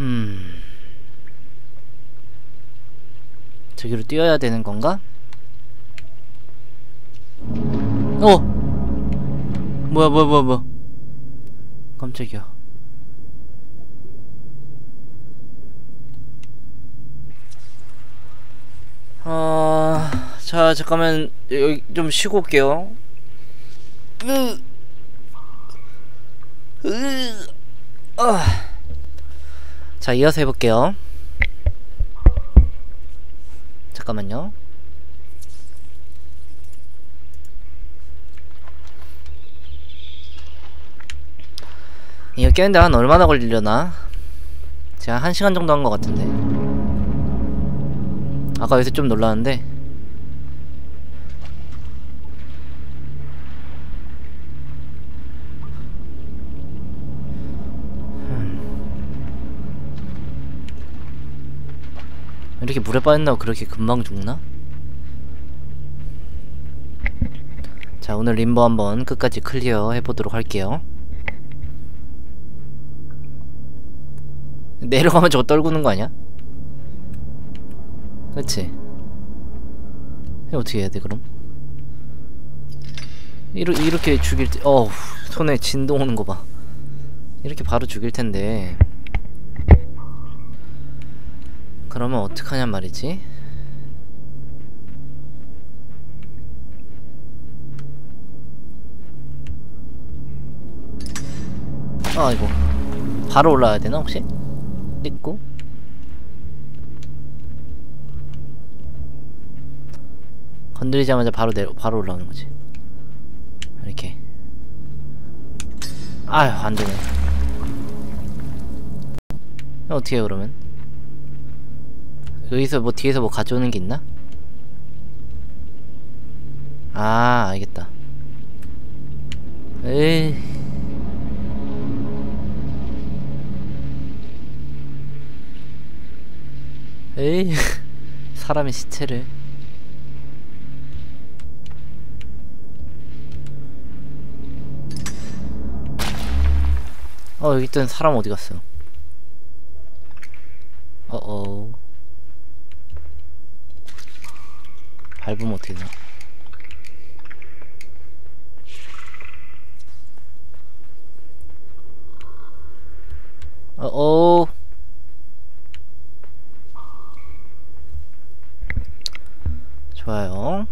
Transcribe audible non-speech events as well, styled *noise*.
음. 저기로 뛰어야 되는 건가? 어! 뭐야, 뭐야, 뭐야, 뭐야. 깜짝이야. 아, 자, 잠깐만, 여기 좀 쉬고 올게요. 으, 으, 아. 자, 이어서 해볼게요. 잠깐만요. 이거 깨는데 한 얼마나 걸리려나? 제가 한 시간 정도 한 것 같은데. 아까 여기서 좀 놀랐는데. 이렇게 물에 빠진다고 그렇게 금방 죽나? 자 오늘 림보 한번 끝까지 클리어 해보도록 할게요 내려가면 저거 떨구는 거 아니야? 그치? 어떻게 해야 돼 그럼? 이러, 이렇게 죽일 때 어우 손에 진동 오는 거봐 이렇게 바로 죽일 텐데 그러면 어떡하냔 말이지? 아 이거 바로 올라야 되나 혹시? 찍고? 건드리자마자 바로 내려 바로 올라오는 거지. 이렇게. 아휴 안되네. 어떻게 해 그러면 여기서 뭐 뒤에서 뭐 가져오는 게 있나? 아 알겠다. 에이. 에이. *laughs* 사람의 시체를. 어 여기 있던 사람 어디 갔어? 어어 밟으면 어떻게 되나? 어어 좋아요